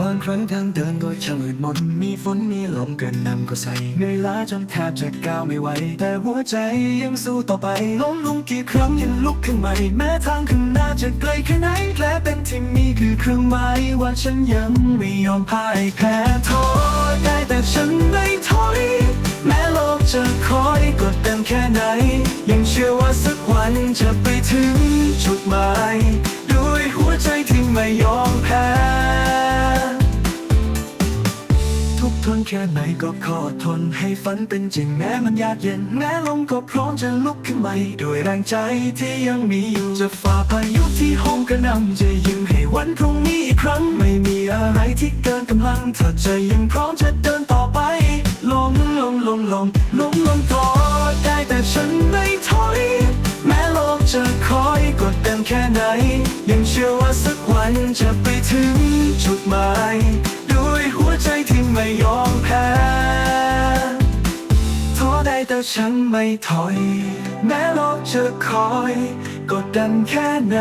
บางครั้งทางเดินก็ช่างมืดมนมีฝนมีลมเกินนำก็ใส่เหนื่อยล้าจนแทบจะก้าวไม่ไหว แต่หัวใจยังสู้ต่อไปล้มลงกี่ครั้งยังลุกขึ้นใหม่แม้ทางข้างหน้าจะไกลแค่ไหนแผลเป็นที่มีคือเครื่องหมายว่าฉันยังไม่ยอมพ่ายแพ้ท้อได้แต่ฉันไม่ถอย แม้โลกจะคอยกดดันแค่ไหน ยังเชื่อว่าสักวันจะไปถึงจุดหมายด้วยหัวใจที่ไม่ยอมแพ้ นแค่ไหนก็ขอดทนให้ฝันเป็นจริงแม้มันยากเย็นแม้ลมก็พร้อมจะลุกขึ้นใหม่ด้วยแรงใจที่ยังมีอยู่จะฝ่าพายุที่โหมกระหน่ำจะยืมให้วันพรุ่งนี้อีกครั้งไม่มีอะไรที่เกินกำลังถ้าใจยังพร้อมจะเดินต่อไปลงลงลงลงลงลงต่อได้แต่ฉันไม่ถอยแม้โลกจะคอยกดดันแค่ไหน ยังเชื่อว่าสักวันจะไปถึงจุดหมาย ไม่ยอมแพ้ท้อได้แต่ฉันไม่ถอย แม้โลกจะคอย กดดันแค่ไหน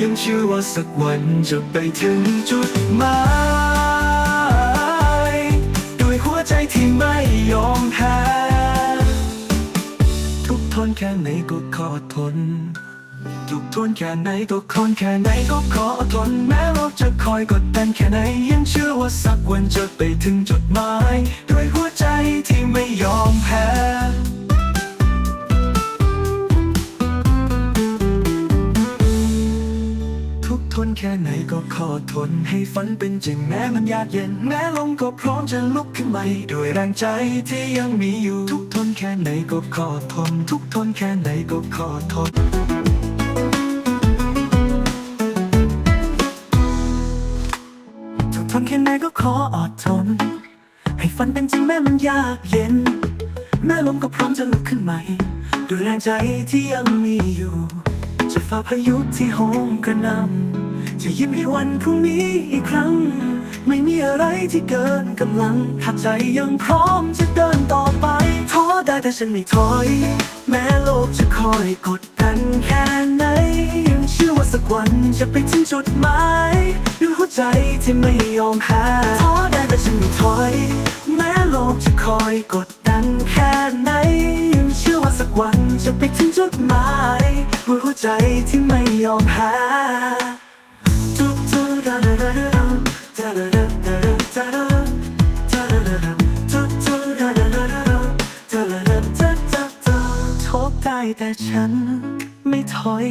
ยังเชื่อว่าสักวันจะไปถึงจุดหมายด้วยหัวใจที่ไม่ยอมแพ้ทุกทนแค่ไหนก็ขอทน ทุกทนแค่ไหนก็ทนแค่ไหนก็ขอทนแม้โลกจะคอยกดดันแค่ไหน ยังเชื่อว่าสักวันจะไปถึงจุดหมายด้วยหัวใจที่ไม่ยอมแพ้ทุกทนแค่ไหนก็ขอทนให้ฝันเป็นจริงแม้มันยากเย็น แม้ลมก็พร้อมจะลุกขึ้นใหม่ด้วยแรงใจที่ยังมีอยู่ ทุกทนแค่ไหนก็ขอทน ทุกทนแค่ไหนก็ขอทน ก็ขออดทน ให้ฝันเป็นจริงแม้มันยากเย็น แม้ลมก็พร้อมจะลุกขึ้นใหม่ด้วยแรงใจที่ยังมีอยู่ จะฝ่าพายุที่โหมกระหน่ำจะยิ้มให้วันพรุ่งนี้อีกครั้ง ไม่มีอะไรที่เกินกำลังถ้าใจยังพร้อมจะเดินต่อไปท้อได้แต่ฉันไม่ถอย แม้โลกจะคอยกดดันแค่ไหน เชื่อว่าสักวันจะไปถึงจุดหมายด้วยหัวใจที่ไม่ยอมแพ้ท้อได้แต่ฉันไม่ถอย แม้โลกจะคอยกดดันแค่ไหนยังเชื่อว่าสักวันจะไปถึงจุดหมายด้วยหัวใจที่ไม่ยอมแพ้ทบได้แต่ฉันไม่ถอย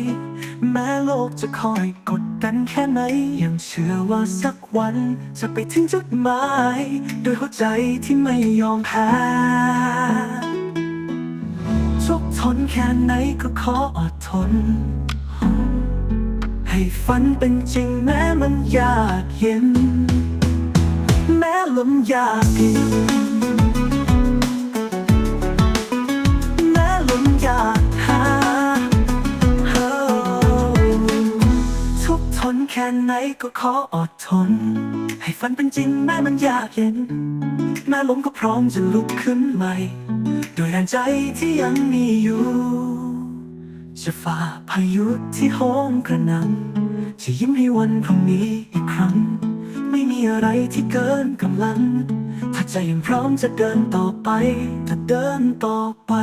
แม้โลกจะคอยกดดันแค่ไหน ยังเชื่อว่าสักวันจะไปถึงจุดหมายด้วยหัวใจที่ไม่ยอมแพ้ทุกทนแค่ไหนก็ขออดทน ให้ฝันเป็นจริงแม้มันยากเย็น แม้ลมยากเย็น ค่ไหนก็ขออดทน ให้ฝันเป็นจริงแม้มันยากเย็น แม้ล้มก็พร้อมจะลุกขึ้นใหม่ ด้วยแรงใจที่ยังมีอยู่ จะฝ่าพายุที่โหมกระหน่ำจะยิ้มให้วันพรุ่งนี้อีกครั้ง ไม่มีอะไรที่เกินกำลัง ถ้าใจยังพร้อมจะเดินต่อไปถ้าเดินต่อไป